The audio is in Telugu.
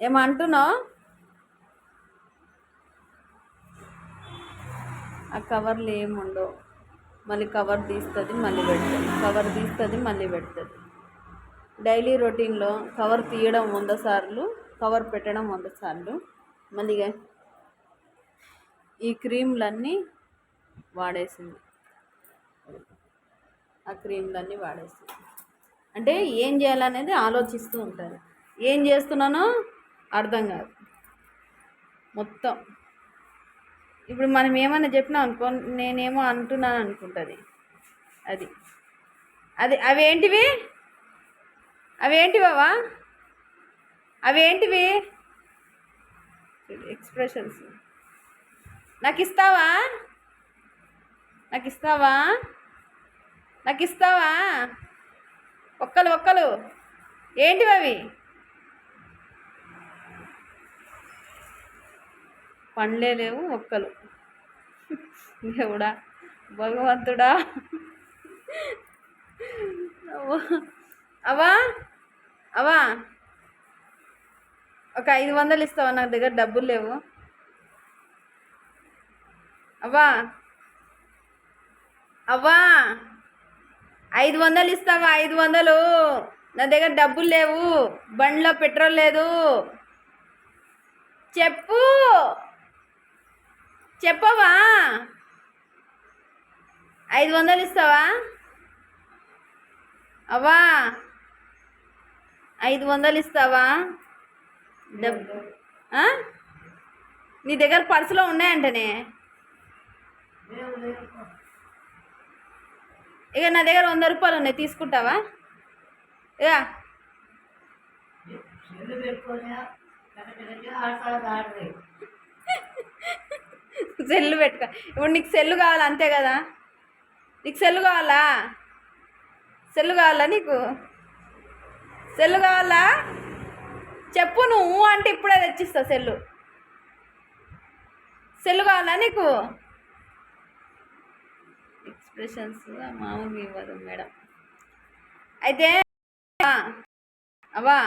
ఏమంటున్నావు? ఆ కవర్లు ఏముండవు. మళ్ళీ కవర్ తీస్తుంది మళ్ళీ పెడుతుంది. కవర్ తీస్తుంది మళ్ళీ పెడుతుంది. డైలీ రొటీన్లో కవర్ తీయడం వంద సార్లు కవర్ పెట్టడం వంద సార్లు. మళ్ళీ ఈ క్రీమ్లన్నీ వాడేసింది. ఆ క్రీమ్లన్నీ వాడేసింది. అంటే ఏం చేయాలనేది ఆలోచిస్తూ ఉంటుంది. ఏం చేస్తున్నానో అర్థం కాదు. మొత్తం. ఇప్పుడు మనం ఏమన్నా చెప్పినాం అనుకో నేనేమో అంటున్నాను అనుకుంటుంది. అది. అది అవేంటివి? అవేంటివా అవేంటివి? ఎక్స్ప్రెషన్స్ నాకు ఇస్తావా నాకు ఇస్తావా నాకు ఇస్తావా ఒక్కలు ఒక్కలు. ఏంటివి అవి పండ్లే లేవు ఒక్కలు. దేవుడా భగవంతుడా. అవ్వ- అవా అవా ఒక ఐదు వందలు ఇస్తావా? నా దగ్గర డబ్బులు లేవు. అవ్వా అవ్వా. ఐదు వందలు ఇస్తావా? ఐదు వందలు. నా దగ్గర డబ్బులు లేవు. బండిలో పెట్రోల్ లేదు. చెప్పు. చెప్పవా? ఐదు వందలు ఇస్తావా? అవ్వా ఐదు వందలు ఇస్తావా? డబ్బు నీ దగ్గర పర్సులో ఉన్నాయంటనే. ఇక నా దగ్గర వంద రూపాయలు ఉన్నాయి తీసుకుంటావా? ఇక. సెల్లు పెట్టుకో. ఇప్పుడు నీకు సెల్లు కావాలా అంతే కదా? నీకు సెల్లు కావాలా? సెల్లు కావాలా నీకు? సెల్లు కావాలా? చెప్పు నువ్వు అంటే ఇప్పుడే తెచ్చిస్తా సెల్లు. సెల్లు కావాలా నీకు? ఎక్స్ప్రెషన్స్ మామూలుగా ఇవ్వదు మేడం. అయితే అవా?